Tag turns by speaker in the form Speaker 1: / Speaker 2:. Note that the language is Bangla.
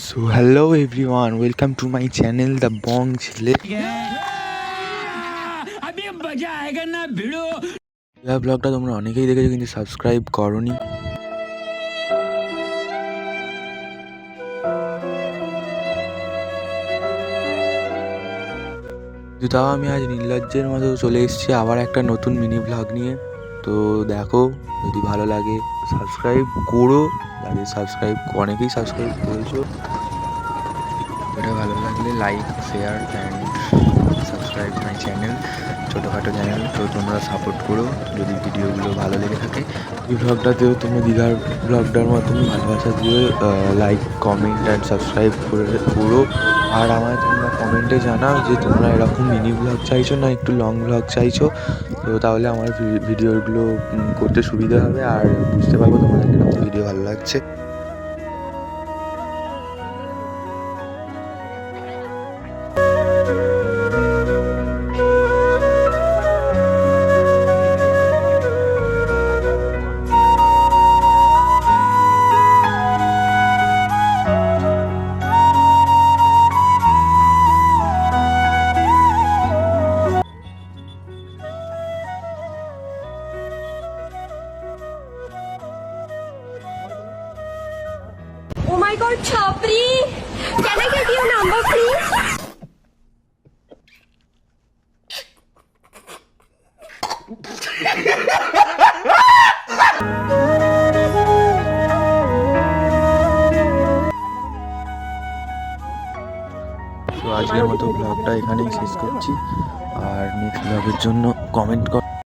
Speaker 1: So hello everyone welcome to my channel the Bong ছেলে ব্লগটা তোমরা অনেকেই দেখেছ কিন্তু সাবস্ক্রাইব করনি। তাও আমি আজ নির্লজ্জের মতো চলে এসেছি আবার একটা নতুন মিনি ব্লগ নিয়ে। তো দেখো, যদি ভালো লাগে সাবস্ক্রাইব করো। যাদের সাবস্ক্রাইব অনেকেই সাবস্ক্রাইব করেছ। এটা ভালো লাগলে like share and subscribe my channel ছোটোখাটো চ্যানেল তো তোমরা সাপোর্ট করো। যদি ভিডিওগুলো ভালো লেগে থাকে, এই ব্লগটাতেও তোমরা দীঘার ব্লগটার মতনই ভালোবাসা দিয়ে লাইক কমেন্ট অ্যান্ড সাবস্ক্রাইব করে, করো। আর আমার কমেন্টে জানাও যে তোমরা এরকম মিনি ব্লগ চাইছো না একটু লং ব্লগ চাইছো, তো তাহলে আমার ভিডিওগুলো করতে সুবিধা হবে। আর বুঝতে পারব তোমাদের কীরকম ভিডিও ভালো লাগছে।
Speaker 2: My god, Chapri! Can I get your number, please?
Speaker 1: আজকের মতো ব্লগটা এখানেই শেষ করছি আর নেক্সট ব্লগের জন্য কমেন্ট কর